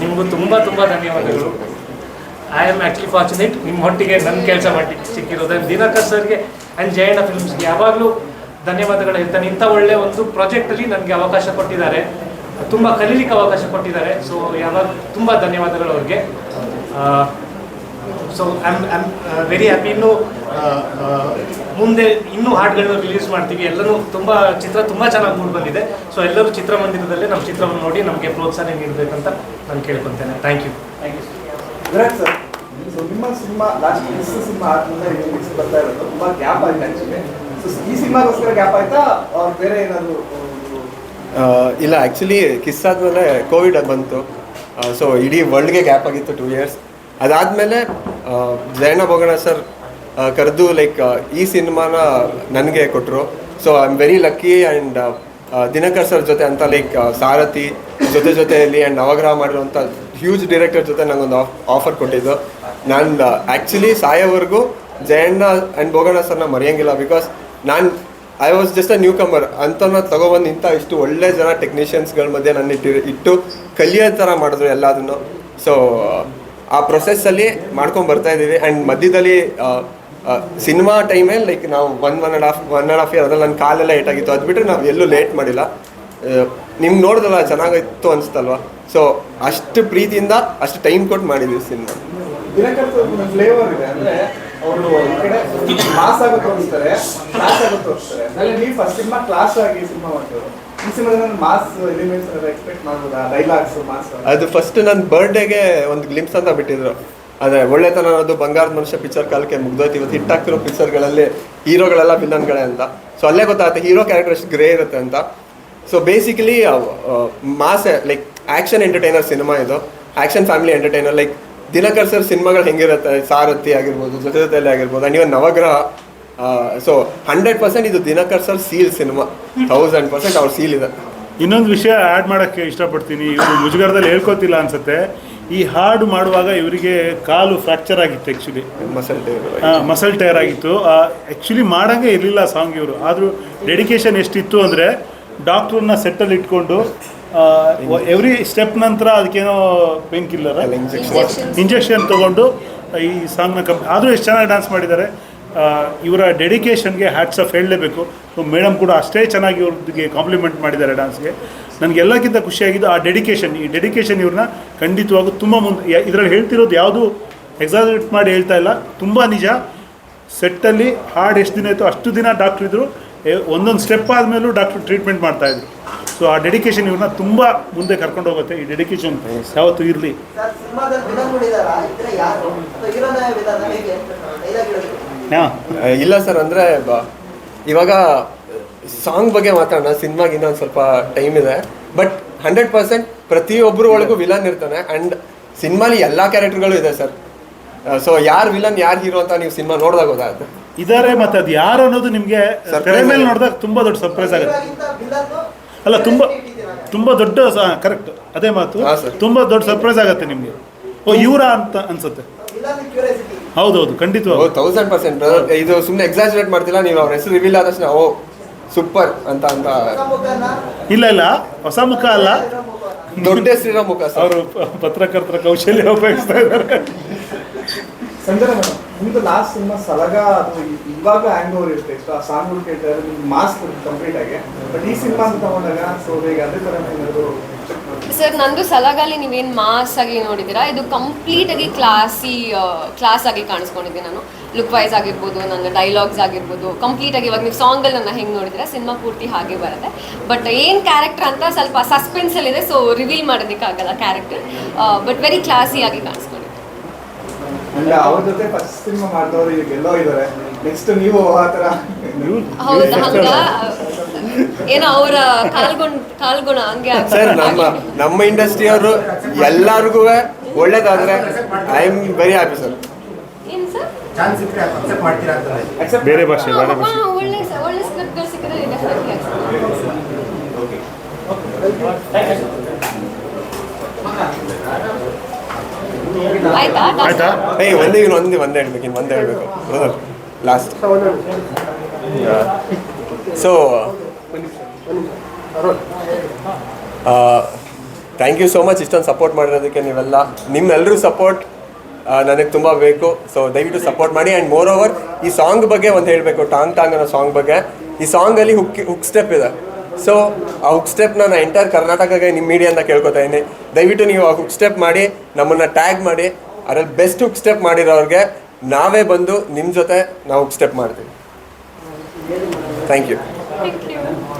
ನಿಮಗೂ ತುಂಬ ತುಂಬ ಧನ್ಯವಾದಗಳು. ಐ ಆಮ್ ಆ್ಯಕ್ಚುಲಿ ಫಾರ್ಚುನೇಟ್ ನಿಮ್ಮ ಹೊಟ್ಟಿಗೆ ನನ್ನ ಕೆಲಸ ಮಾಡಿ ಸಿಕ್ಕಿರೋದು ದಿನಕರ್ ಸರ್ಗೆ ಆ್ಯಂಡ್ ಜಯಣ್ಣ ಫಿಲ್ಮ್ಸ್ಗೆ ಯಾವಾಗಲೂ ಧನ್ಯವಾದಗಳು ಹೇಳ್ತಾನೆ. ಇಂಥ ಒಳ್ಳೆ ಒಂದು ಪ್ರಾಜೆಕ್ಟಲ್ಲಿ ನನಗೆ ಅವಕಾಶ ಕೊಟ್ಟಿದ್ದಾರೆ. ತುಂಬ ಕಲೀಲಿಕ್ಕೆ ಅವಕಾಶ ಕೊಟ್ಟಿದ್ದಾರೆ. ಸೊ ಯಾವಾಗ ತುಂಬ ಧನ್ಯವಾದಗಳು ಅವ್ರಿಗೆ. So I'm am very happy ಇನ್ನು ಮುಂದೆ ಇನ್ನೂ ಹಾಡುಗಳನ್ನ ರಿಲೀಸ್ ಮಾಡ್ತೀವಿ. ಎಲ್ಲರೂ ತುಂಬ ಚಿತ್ರ ತುಂಬ ಚೆನ್ನಾಗಿ ಮೂಡ್ ಬಂದಿದೆ. ಸೊ ಎಲ್ಲರೂ ಚಿತ್ರಮಂದಿರದಲ್ಲಿ ನಮ್ಮ ಚಿತ್ರವನ್ನು ನೋಡಿ ನಮಗೆ ಪ್ರೋತ್ಸಾಹ ನೀಡಬೇಕಂತ ನಾನು ಕೇಳ್ಕೊತೇನೆ. Thank you thank you Virat sir so ನಿಮ್ಮ ಸಿನಿಮಾ ಲಾಸ್ಟ್ ಮಿಸ್ ಸಿನಿಮಾ ಆದ್ಮೇಲೆ ರಿಲೀಸ್ ಬರ್ತಾ ಇರೋದು. ತುಂಬಾ ಗ್ಯಾಪ್ ಆಗಿದೆ ಸೊ ಈ ಸಿನಿಮಾಗೋಸ್ಕರ ಗ್ಯಾಪ್ ಆಯ್ತಾ? ಅವ್ರು ಬೇರೆ ಏನಾದರೂ ಇಲ್ಲ ಆ್ಯಕ್ಚುಲಿ ಕಿಸ್ ಆದಮೇಲೆ ಕೋವಿಡ್ ಬಂತು. ಸೊ ಇಡೀ ವರ್ಲ್ಡ್ಗೆ ಗ್ಯಾಪ್ ಆಗಿತ್ತು ಟೂ ಇಯರ್ಸ್ ಅದಾದಮೇಲೆ ಜಯಣ್ಣ ಬೋಗಣ ಸರ್ ಕರೆದು ಲೈಕ್ ಈ ಸಿನಿಮಾನ ನನಗೆ ಕೊಟ್ಟರು so I am very lucky and Dinakar sir ಜೊತೆ ಅಂತ ಲೈಕ್ ಸಾರಥಿ ಜೊತೆ ಜೊತೆಯಲ್ಲಿ ಆ್ಯಂಡ್ ನವಗ್ರಹ ಮಾಡಿರುವಂಥ ಹ್ಯೂಜ್ ಡೈರೆಕ್ಟರ್ ಜೊತೆ ನನಗೊಂದು ಆಫರ್ ಕೊಟ್ಟಿದ್ದು. ನಾನು ಆ್ಯಕ್ಚುಲಿ ಸಾಯೋವರೆಗೂ ಜಯಣ್ಣ ಆ್ಯಂಡ್ ಬೋಗಣ್ಣ ಸರ್ನ ಮರೆಯಂಗಿಲ್ಲ ಬಿಕಾಸ್ ನಾನು I was just a newcomer ಅಂತನ ತಗೊಬಂದು ಇಂಥ ಇಷ್ಟು ಒಳ್ಳೆ ಜನ ಟೆಕ್ನಿಷಿಯನ್ಸ್ಗಳ ಮಧ್ಯೆ ನನ್ನ ಇಟ್ಟು ಇಟ್ಟು ಕಲಿಯೋ ಥರ ಮಾಡಿದ್ರು ಎಲ್ಲದನ್ನು. ಸೊ ಆ ಪ್ರೊಸೆಸ್ಸಲ್ಲಿ ಮಾಡ್ಕೊಂಡು ಬರ್ತಾ ಇದ್ದೀವಿ. ಆ್ಯಂಡ್ ಮಧ್ಯದಲ್ಲಿ ಸಿನಿಮಾ ಟೈಮಲ್ಲಿ ಲೈಕ್ ನಾವು one one and half one and half year ಅದ್ರಲ್ಲಿ ನನ್ನ ಕಾಲೆಲ್ಲ ಏಟಾಗಿತ್ತು ಅದು ಬಿಟ್ಟರೆ ನಾವು ಎಲ್ಲೂ ಲೇಟ್ ಮಾಡಿಲ್ಲ. ನಿಮ್ಗೆ ನೋಡಿದಲ್ಲ ಚೆನ್ನಾಗಿತ್ತು ಅನಿಸ್ತಲ್ವ ಸೊ ಅಷ್ಟು ಪ್ರೀತಿಯಿಂದ ಅಷ್ಟು ಟೈಮ್ ಕೊಟ್ಟು ಮಾಡಿದ್ದೀವಿ ಸಿನಿಮಾ. ಫ್ಲೇವರ್ ಇದೆ. ಅಂದ್ರೆ ಅವರು ಈ ಕಡೆ ಮಾಸ್ ಆಗಿ ತೋರಿಸ್ತಾರೆ ಕ್ಲಾಸ್ ಆಗುತ್ತೆ ತೋರಿಸ್ತಾರೆ ನೀವು ಫಸ್ಟ್ ಸಿನಿಮಾ ಕ್ಲಾಸ್ ಆಗಿ ಸಿನಿಮಾ ಮಾಸ್ ಅದು ಫಸ್ಟ್ ನನ್ನ ಬರ್ಡೇಗೆ ಒಂದು ಗ್ಲಿಮ್ಸ್ ಅಂತ ಬಿಟ್ಟಿದ್ರು. ಅದೇ ಒಳ್ಳೆತನ ಅನ್ನೋದು ಬಂಗಾರದ ಮನುಷ್ಯ ಪಿಕ್ಚರ್ ಕಾಲಕ್ಕೆ ಮುಗ್ದೋಯ್ತು. ಇವತ್ತು ಹಿಟ್ಟಾಗ್ತಿರೋ ಪಿಕ್ಚರ್ಗಳಲ್ಲಿ ಹೀರೋಗಳೆಲ್ಲ ವಿಲನ್ಗಳೇ ಅಂತ. ಸೊ ಅಲ್ಲೇ ಗೊತ್ತಾಗುತ್ತೆ ಹೀರೋ ಕ್ಯಾರೆಕ್ಟರ್ ಎಷ್ಟು ಗ್ರೇ ಇರುತ್ತೆ ಅಂತ. So basically mass like action entertainer cinema ಇದು. Action family entertainer like Dinakar sir ಸಿನಿಮಾಗಳು ಹೆಂಗಿರುತ್ತೆ? ಸಾರಥಿ ಆಗಿರ್ಬೋದು ಜೊತೆ ಜೊತೆಯಲ್ಲಿ ಆಗಿರ್ಬೋದು ಆ್ಯಂಡ್ ಇವನ್ ನವಗ್ರಹ ಸೊ ಹಂಡ್ರೆಡ್ ಪರ್ಸೆಂಟ್ ಇದು Dinakar sir seal cinema thousand percent ಅವ್ರ ಸೀಲ್ ಇದೆ. ಇನ್ನೊಂದು ವಿಷಯ ಆ್ಯಡ್ ಮಾಡೋಕ್ಕೆ ಇಷ್ಟಪಡ್ತೀನಿ. ಇವರು ಮುಜುಗರದಲ್ಲಿ ಹೇಳ್ಕೊತಿಲ್ಲ ಅನ್ಸುತ್ತೆ. ಈ ಹಾಡು ಮಾಡುವಾಗ ಇವರಿಗೆ ಕಾಲು ಫ್ರ್ಯಾಕ್ಚರ್ ಆಗಿತ್ತು ಆ್ಯಕ್ಚುಲಿ ಮಸಲ್ ಮಸಲ್ ಟೈರ್ ಆಗಿತ್ತು. ಆ್ಯಕ್ಚುಲಿ ಮಾಡೋಂಗೆ ಇರಲಿಲ್ಲ ಸಾಂಗ್ ಇವರು. ಆದರೂ ಡೆಡಿಕೇಶನ್ ಎಷ್ಟಿತ್ತು ಅಂದರೆ ಡಾಕ್ಟ್ರನ್ನ ಸೆಟ್ಟಲ್ಲಿ ಇಟ್ಕೊಂಡು ಎವ್ರಿ ಸ್ಟೆಪ್ ನಂತರ ಅದಕ್ಕೇನೋ ಪೇನ್ ಕಿಲ್ಲರ್ ಇಂಜೆಕ್ಷನ್ ತೊಗೊಂಡು ಈ ಸಾಂಗ್ನ ಕಂಪ್ ಆದರೂ ಎಷ್ಟು ಚೆನ್ನಾಗಿ ಡ್ಯಾನ್ಸ್ ಮಾಡಿದ್ದಾರೆ ಇವರ ಡೆಡಿಕೇಶನ್ಗೆ ಹ್ಯಾಟ್ಸ್ ಆಫ್ ಹೇಳಲೇಬೇಕು. ಸೊ ಮೇಡಮ್ ಕೂಡ ಅಷ್ಟೇ ಚೆನ್ನಾಗಿ ಇವ್ರಿಗೆ ಕಾಂಪ್ಲಿಮೆಂಟ್ ಮಾಡಿದ್ದಾರೆ ಡ್ಯಾನ್ಸ್ಗೆ ನನಗೆ ಎಲ್ಲಕ್ಕಿಂತ ಖುಷಿಯಾಗಿದ್ದು ಆ ಡೆಡಿಕೇಶನ್ ಈ ಡೆಡಿಕೇಶನ್ ಇವ್ರನ್ನ ಖಂಡಿತವಾಗೂ ತುಂಬ ಮುಂದೆ ಇದರಲ್ಲಿ ಹೇಳ್ತಿರೋದು ಯಾವುದು ಎಕ್ಸಾಜರೇಟ್ ಮಾಡಿ ಹೇಳ್ತಾ ಇಲ್ಲ. ತುಂಬ ನಿಜ. ಸೆಟ್ಟಲ್ಲಿ ಹಾಡು ಎಷ್ಟು ದಿನ ಆಯಿತು ಅಷ್ಟು ದಿನ ಡಾಕ್ಟ್ರ್ ಇದ್ದರು ಒಂದೊಂದು ಸ್ಟೆಪ್ ಆದಮೇಲೂ ಡಾಕ್ಟ್ರು ಟ್ರೀಟ್ಮೆಂಟ್ ಮಾಡ್ತಾ ಇದ್ರು. ಸೊ ಆ ಡೆಡಿಕೇಶನ್ ಇವ್ರನ್ನ ತುಂಬ ಮುಂದೆ ಕರ್ಕೊಂಡು ಹೋಗುತ್ತೆ ಈ ಡೆಡಿಕೇಶನ್ ಯಾವತ್ತೂ ಇರಲಿ. ಹಾಂ. ಇಲ್ಲ ಸರ್ ಅಂದರೆ ಇವಾಗ ಸಾಂಗ್ ಬಗ್ಗೆ ಮಾತಾಡೋಣ ಸಿನಿಮಾಗೆ ಇನ್ನೊಂದು ಸ್ವಲ್ಪ ಟೈಮ್ ಇದೆ. ಬಟ್ ಹಂಡ್ರೆಡ್ ಪರ್ಸೆಂಟ್ ಪ್ರತಿಯೊಬ್ಬರು ಒಳಗೂ ವಿಲನ್ ಇರ್ತಾನೆ. ಆ್ಯಂಡ್ ಸಿನಿಮಾಲಿ ಎಲ್ಲ ಕ್ಯಾರೆಕ್ಟರ್ಗಳು ಇದೆ ಸರ್. ಸೊ ಯಾರು ವಿಲನ್ ಯಾರು ಹೀರೋ ಅಂತ ನೀವು ಸಿನಿಮಾ ನೋಡಿದಾಗ ಗೊತ್ತಾಗುತ್ತೆ. ಇದಾರೆ ಮತ್ತೆ ಅದು ಯಾರು ಅನ್ನೋದು ನಿಮಗೆ ತೆರೆ ಮೇಲೆ ನೋಡಿದಾಗ ತುಂಬ ದೊಡ್ಡ ಸರ್ಪ್ರೈಸ್ ಆಗುತ್ತೆ. ಅಲ್ಲ ತುಂಬ ತುಂಬ ದೊಡ್ಡ ಕರೆಕ್ಟ್ ಅದೇ ಮಾತು. ತುಂಬ ದೊಡ್ಡ ಸರ್ಪ್ರೈಸ್ ಆಗುತ್ತೆ ನಿಮಗೆ. ಓ ಇವರ ಅಂತ ಅನ್ಸುತ್ತೆ. ಹೌದೌದು ಹೌದು ಖಂಡಿತವಾಗಿ ತೌಸಂಡ್ ಪರ್ಸೆಂಟ್ ಇದು ಸುಮ್ಮನೆ ಎಕ್ಸಾಜರೇಟ್ ಮಾಡ್ತಿಲ್ಲ ನೀವು ಅವ್ರ ಹೆಸರು ರಿವೀಲ್ ಆದ ತಕ್ಷಣ ಓ ಸೂಪರ್ ಅಂತ ಅಂತ. ಇಲ್ಲ ಇಲ್ಲ. ಹೊಸ ಮುಖ ಅಲ್ಲ. ದೊಡ್ಡ ಹೆಸರಿರೋ ಮುಖ ಸರ್. ಅವರು ಪತ್ರಕರ್ತರ ಕೌಶಲ್ಯ ಉಪಯೋಗಿಸ್ತಾ ಇದ್ದಾರೆ. ಸಂಜನ ಮೇಡಮ್ ನಿಮ್ದು ಲಾಸ್ಟ್ ಸಿನಿಮಾ ಸಲಗ ಅದು ಇವಾಗ ಹ್ಯಾಂಗ್ ಓವರ್ ಇರುತ್ತೆ ಆ ಸಾಂಗ್ಗಳು ಕೇಳ್ತಾರೆ ನಿಮ್ಗೆ ಮಾಸ್ ಕಂಪ್ಲೀಟ್ ಆಗಿ. ಬಟ್ ಈ ಸಿನಿಮಾ ಅಂತ ತಗೊಂಡಾಗ ಸೊ ಹೇಗೆ ಅದೇ ಥರ ಏನಾದ್ರು ಸರ್ ನಂದು ಸಲಗಾಲಿ ನೀವೇನು ಮಾಸ್ ಆಗಿ ನೋಡಿದ್ದೀರಾ? ಇದು ಕಂಪ್ಲೀಟ್ ಆಗಿ ಕ್ಲಾಸಿ ಕ್ಲಾಸ್ ಆಗಿ ಕಾಣಿಸ್ಕೊಂಡಿದ್ದೀನಿ ನಾನು. ಲುಕ್ ವೈಸ್ ಆಗಿರ್ಬೋದು ನನ್ನ ಡೈಲಾಗ್ಸ್ ಆಗಿರ್ಬೋದು ಕಂಪ್ಲೀಟ್ ಆಗಿ ಇವಾಗ ನೀವು ಸಾಂಗಲ್ಲಿ ನನ್ನ ಹೆಂಗೆ ನೋಡಿದ್ರೆ ಸಿನಿಮಾ ಪೂರ್ತಿ ಹಾಗೆ ಬರುತ್ತೆ. ಬಟ್ ಏನು ಕ್ಯಾರೆಕ್ಟರ್ ಅಂತ ಸ್ವಲ್ಪ ಸಸ್ಪೆನ್ಸಲ್ಲಿದೆ ಸೊ ರಿವೀಲ್ ಮಾಡೋದಕ್ಕಾಗಲ್ಲ ಕ್ಯಾರೆಕ್ಟರ್ ಬಟ್ ವೆರಿ ಕ್ಲಾಸಿ ಆಗಿ ಕಾಣಿಸ್ಕೊಂಡಿದೆ. ಅಂದ್ರೆ ಅವ್ರ ಜೊತೆ ಫಸ್ಟ್ ಸಿನಿಮಾ ಮಾಡಿದವರು ಈಗ ಎಲ್ಲೋ ಇದ್ದಾರೆ. ನೆಕ್ಸ್ಟ್ ನೀವು ಆ ಥರ. ಹೌದಾ? ಹಂಗ ಏನೋ ಅವರ ಕಾಲ್ಗುಣ ಕಾಲ್ಗುಣ ಹಂಗೆ ಸರ್ ನಮ್ಮ ನಮ್ಮ ಇಂಡಸ್ಟ್ರಿಯವರು ಎಲ್ಲರಿಗೂ ಒಳ್ಳೇದಾದ್ರೆ I am very happy sir ಏನ್ ಸರ್ ಚಾನ್ಸ್ ಸಿಕ್ಕರೆ ಅಕ್ಸೆಪ್ಟ್ ಮಾಡ್ತೀರಾ ಅಂತ ಬೇರೆ ಭಾಷೆ ಬೇರೆ ಭಾಷೆ. ಹಾ, ಒಳ್ಳೆ ಒಳ್ಳೆ ಸ್ಕ್ರಿಪ್ಟ್ಗಳು ಸಿಕ್ಕಿದ್ರೆ ಡೆಫಿನೆಟ್ಲಿ ಆಯ್ತಾ? ಆಯ್ತಾ? ಏಯ್ ಒಂದೇ ಇವ್ನು ಒಂದೇ ಒಂದೇ ಹೇಳ್ಬೇಕು ಇನ್ನು ಒಂದೇ ಹೇಳ್ಬೇಕು. Last so thank you so much ಇಷ್ಟೊಂದು ಸಪೋರ್ಟ್ ಮಾಡಿರೋದಕ್ಕೆ ನೀವೆಲ್ಲ ನಿಮ್ಮೆಲ್ಲರೂ ಸಪೋರ್ಟ್ ನನಗೆ ತುಂಬ ಬೇಕು. ಸೊ ದಯವಿಟ್ಟು ಸಪೋರ್ಟ್ ಮಾಡಿ ಆ್ಯಂಡ್ ಮೋರ್ ಓವರ್ ಈ ಸಾಂಗ್ ಬಗ್ಗೆ ಒಂದು ಹೇಳಬೇಕು ಟಾಂಗ್ ಟಾಂಗ್ ಅನ್ನೋ ಸಾಂಗ್ ಬಗ್ಗೆ. ಈ ಸಾಂಗಲ್ಲಿ ಹುಕ್ ಹುಕ್ ಸ್ಟೆಪ್ ಇದೆ. ಸೊ ಆ ಹುಕ್ ಸ್ಟೆಪ್ ನಾನು ಎಂಟೈರ್ ಕರ್ನಾಟಕಕ್ಕೆ ನಿಮ್ಮ ಅಂತ ಕೇಳ್ಕೊತಾ ಇದ್ದೀನಿ. ದಯವಿಟ್ಟು ನೀವು ಆ ಹುಕ್ ಸ್ಟೆಪ್ ಮಾಡಿ, ನಮ್ಮನ್ನು ಟ್ಯಾಗ್ ಮಾಡಿ. ಅದರಲ್ಲಿ ಬೆಸ್ಟ್ ಹುಕ್ ಸ್ಟೆಪ್ ಮಾಡಿರೋರಿಗೆ ನಾವೇ ಬಂದು ನಿಮ್ಮ ಜೊತೆ ನಾವು ಹುಕ್ ಸ್ಟೆಪ್ ಮಾಡ್ತೀವಿ. Thank you thank you